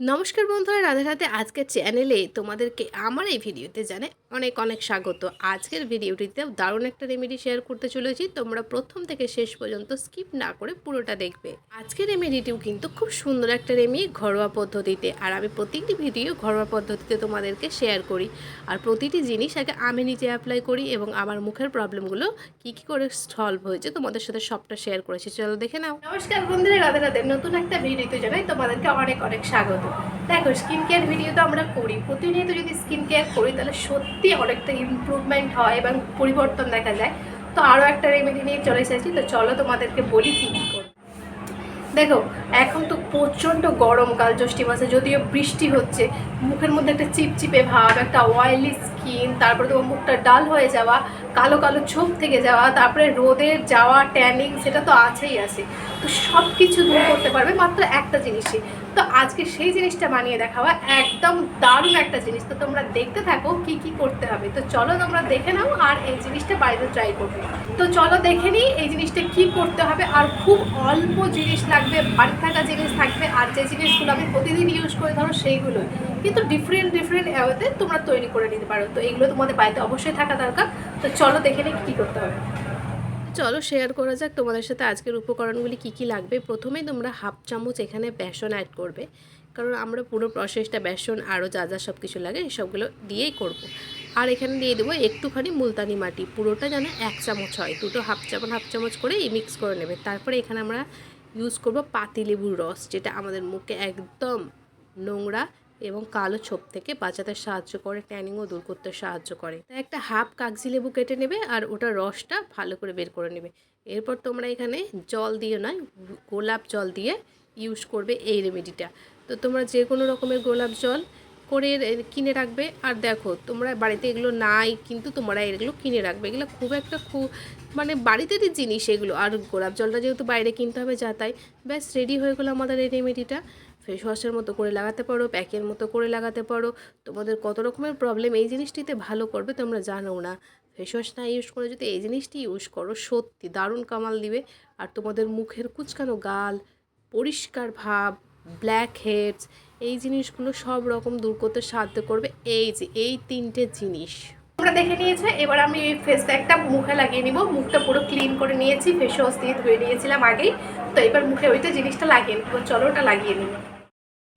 নমস্কার বন্ধুরা, রাধে রাধে। আজকের চ্যানেলে তোমাদেরকে আমার এই ভিডিওতে জানে অনেক অনেক স্বাগত। আজকের ভিডিওটিতে দারুণ একটা রেমেডি শেয়ার করতে চলেছি। তোমরা প্রথম থেকে শেষ পর্যন্ত স্কিপ না করে পুরোটা দেখবে। আজকের রেমেডিটিও কিন্তু খুব সুন্দর একটা রেমেডি ঘরোয়া পদ্ধতিতে। আর আমি প্রতিটি ভিডিও ঘরোয়া পদ্ধতিতে তোমাদেরকে শেয়ার করি। আর প্রতিটি জিনিস আগে আমি নিজে অ্যাপ্লাই করি এবং আমার মুখের প্রবলেমগুলো কি কি করে সলভ হয়েছে তোমাদের সাথে সবটা শেয়ার করেছি। চলো দেখে নাও। নমস্কার বন্ধুরা, রাধে রাধে। নতুন একটা ভিডিওতে জানাই তোমাদেরকে অনেক অনেক স্বাগত। দেখো স্কিন কেয়ার ভিডিও তো আমরা করি। প্রতিনিয়ত যদি স্কিন কেয়ার করি, তাহলে সত্যি অনেকটা ইমপ্রুভমেন্ট হয় এবং পরিবর্তন দেখা যায়। তো আরও একটা রেমেডি নিয়ে চলে এসেছি। তো চলো তোমাদেরকে বলি কী করব দেখো, এখন তো প্রচণ্ড গরমকাল জ্যৈষ্ঠী মাসে, যদিও বৃষ্টি হচ্ছে, মুখের মধ্যে একটা চিপচিপে ভাব, একটা অয়েলি স্কিন তারপরে তোমার মুখটা ডাল হয়ে যাওয়া, কালো কালো ছোপ থেকে যাওয়া, তারপরে রোদের যাওয়া ট্যানিং সেটা তো আছেই আছে। তো সব কিছু দূর করতে পারবে মাত্র একটা জিনিসই। তো আজকে সেই জিনিসটা বানিয়ে দেখাবা একদম দারুণ একটা জিনিস। তো তোমরা দেখতে থাকো কি কি করতে হবে। তো চলো তোমরা দেখে নাও আর এই জিনিসটা বাড়িতে ট্রাই করবে। তো চলো দেখে নিই এই জিনিসটা কি করতে হবে। আর খুব অল্প জিনিস লাগবে বাড়ি থাকা জিনিস থাকবে, আর যে জিনিসগুলো আমি প্রতিদিন ইউজ করি, ধরো সেইগুলো কিন্তু ডিফারেন্ট ডিফারেন্ট অ্যাওয়েতে তোমরা তৈরি করে নিতে পারো। তো এগুলো তোমাদের বাড়িতে অবশ্যই থাকা দরকার। তো চলো দেখে নিই কী করতে হবে। চলো শেয়ার করা যাক তোমাদের সাথে আজকের উপকরণগুলি কি কি লাগবে। প্রথমেই তোমরা হাফ চামচ এখানে বেসন অ্যাড করবে। কারণ আমরা পুরো প্রসেসটা বেসন আরও যা যা সব কিছু লাগে এসবগুলো দিয়েই করব। আর এখানে দিয়ে দেবো একটুখানি মুলতানি মাটি। পুরোটা যেন এক চামচ হয়। দুটো হাফ চামচ হাফ চামচ করে মিক্স করে নেবে। তারপরে এখানে আমরা ইউজ করব পাতিলেবুর রস, যেটা আমাদের মুখে একদম নোংরা এবং কালো ছোপ থেকে বাঁচাতে সাহায্য করে ট্যানিংও দূর করতে সাহায্য করে। তাই একটা হাফ কাগজি লেবু কেটে নেবে আর ওটা রসটা ভালো করে বের করে নেবে। এরপর তোমরা এখানে জল দিয়ে নয় গোলাপ জল দিয়ে ইউজ করবে এই রেমেডিটা তো তোমরা যে কোনো রকমের গোলাপ জল করে কিনে রাখবে। আর দেখো, তোমরা বাড়িতে এগুলো নাই, কিন্তু তোমরা এগুলো কিনে রাখবে। এগুলো খুব একটা খুব মানে বাড়িতেরই জিনিস এগুলো। আর গোলাপ জলটা যেহেতু বাইরে কিনতে হবে যা তাই। ব্যাস রেডি হয়ে গেলো আমাদের এই রেমেডিটা ফেস ওয়াশের মতো করে লাগাতে পারো প্যাকের মতো করে লাগাতে পারো। তোমাদের কত রকমের প্রবলেম এই জিনিসটিতে ভালো করবে তোমরা জানো না। ফেস ওয়াশ না ইউজ করে যদি এই জিনিসটি ইউজ করো, সত্যি দারুণ কামাল দিবে। আর তোমাদের মুখের কুচকানো গাল, পরিষ্কার ভাব ব্ল্যাক হেডস এই জিনিসগুলো সব রকম দূর করতে সাহায্য করবে। এই যে এই তিনটে জিনিস। তোমরা দেখে নিয়েছো এবার আমি এই ফেস প্যাকটা মুখে লাগিয়ে নিব। মুখটা পুরো ক্লিন করে নিয়েছি ফেস ওয়াশ দিয়ে ধুয়ে নিয়েছিলাম আগেই। তো এবার মুখে ওইটা জিনিসটা লাগিয়ে নিব। চলো ওটা লাগিয়ে নিব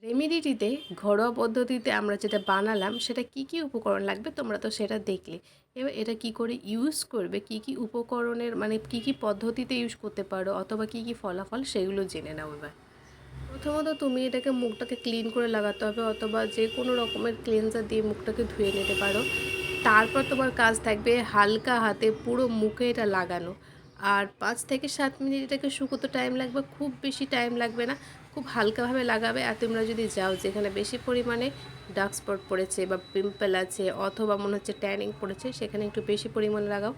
রেমিডিটিতে ঘরোয়া পদ্ধতিতে আমরা যেটা বানালাম সেটা কি কি উপকরণ লাগবে তোমরা তো সেটা দেখলে। এবার এটা কি করে ইউজ করবে কি কি উপকরণের মানে কি কি পদ্ধতিতে ইউজ করতে পারো অথবা কি কি ফলাফল সেগুলো জেনে নাও এবার। প্রথমত তুমি এটাকে মুখটাকে ক্লিন করে লাগাতে হবে অথবা যে কোনো রকমের ক্লিনজার দিয়ে মুখটাকে ধুয়ে নিতে পারো। তারপর তোমার কাজ থাকবে হালকা হাতে পুরো মুখে এটা লাগানো। আর পাঁচ থেকে সাত মিনিট এটাকে শুকোতে টাইম লাগবে, খুব বেশি টাইম লাগবে না, খুব হালকাভাবে লাগাবে। আর তোমরা যদি যাও যেখানে বেশি পরিমাণে ডার্ক স্পট পড়েছে বা পিম্পল আছে অথবা মনে হচ্ছে ট্যানিং পড়েছে, সেখানে একটু বেশি পরিমাণে লাগাও।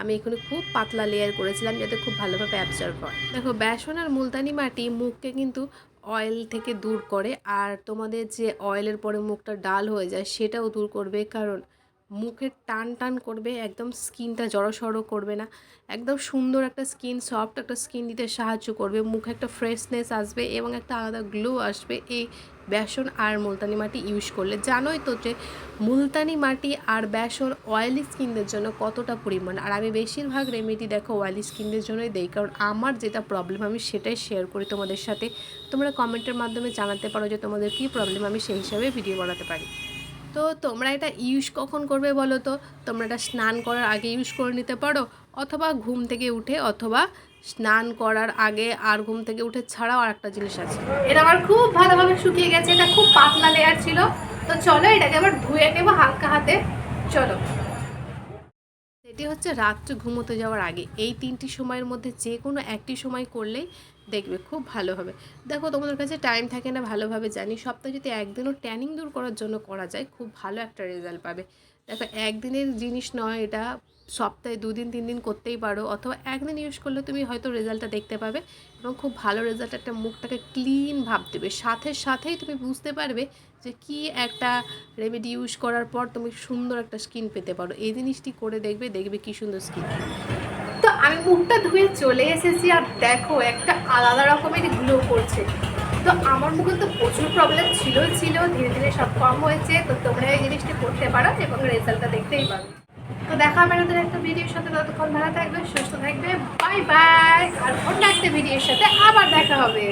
আমি এখানে খুব পাতলা লেয়ার করেছিলাম যাতে খুব ভালোভাবে অ্যাবজর্ব হয়। দেখো, বেসন আর মুলতানি মাটি মুখকে কিন্তু অয়েল থেকে দূর করে। আর তোমাদের যে অয়েলের পরে মুখটা ডাল হয়ে যায়, সেটাও দূর করবে। কারণ মুখের টান টান করবে, একদম স্কিনটা জড়সড়ো করবে না। একদম সুন্দর একটা স্কিন, সফট একটা স্কিন দিতে সাহায্য করবে। মুখে একটা ফ্রেশনেস আসবে এবং একটা আলাদা গ্লো আসবে এই বেসন আর মুলতানি মাটি ইউজ করলে। জানোই তো যে মুলতানি মাটি আর বেসন অয়েলি স্কিনদের জন্য কতটা পরিমাণ। আর আমি বেশিরভাগ রেমেডি দেখো অয়েলি স্কিনদের জন্যই দেই। কারণ আমার যেটা প্রবলেম আমি সেটাই শেয়ার করি তোমাদের সাথে। তোমরা কমেন্টের মাধ্যমে জানাতে পারো যে তোমাদের কী প্রবলেম আমি সেই হিসাবে ভিডিও বানাতে পারি। তো তোমরা এটা ইউজ কখন করবে বলো তো? তোমরা এটা স্নান করার আগে ইউজ করে নিতে পারো, অথবা ঘুম থেকে উঠে, অথবা স্নান করার আগে আর ঘুম থেকে উঠে ছাড়াও আর একটা জিনিস আছে। এটা আমার খুব ভালোভাবে শুকিয়ে গেছে, এটা খুব পাতলা লেয়ার ছিল। তো চলো এটাকে আবার ধুয়ে নেব হালকা হাতে। চলো। এটি হচ্ছে রাত্রে ঘুমোতে যাওয়ার আগে। এই তিনটি সময়ের মধ্যে যে কোনো একটি সময় করলেই দেখবে খুব ভালো হবে। দেখো, তোমাদের কাছে টাইম থাকে না, ভালোভাবে জানি। সপ্তাহে যদি একদিনও ট্যানিং দূর করার জন্য করা যায়, খুব ভালো একটা রেজাল্ট পাবে। দেখো, একদিনের জিনিস নয়, এটা সপ্তাহে দুদিন তিন দিন করতেই পারো অথবা একদিন ইউজ করলে তুমি হয়তো রেজাল্টটা দেখতে পাবে এবং খুব ভালো রেজাল্ট একটা মুখটাকে ক্লিন ভাব দেবে। সাথে, সাথেই তুমি বুঝতে পারবে যে কি একটা রেমেডি ইউজ করার পর তুমি সুন্দর একটা স্কিন পেতে পারো। এই জিনিসটি করে দেখবে দেখবে কি সুন্দর স্কিন তো আমি মুখটা ধুয়ে চলে এসেছি আর দেখো একটা আলাদা রকমের গ্লো করছে। তো আমার মুখে তো প্রচুর প্রবলেম ছিল ছিল ধীরে ধীরে সব কম হয়েছে। তো তোমরা এই জিনিসটি করতে পারো এবং রেজাল্টটা দেখতেই পারো। তো দেখা হবে নতুন একটা ভিডিওর সাথে, ততক্ষণ ভালো থাকবে, সুস্থ থাকবে বাই বাই আর অন্য একটা ভিডিওর সাথে আবার দেখা হবে।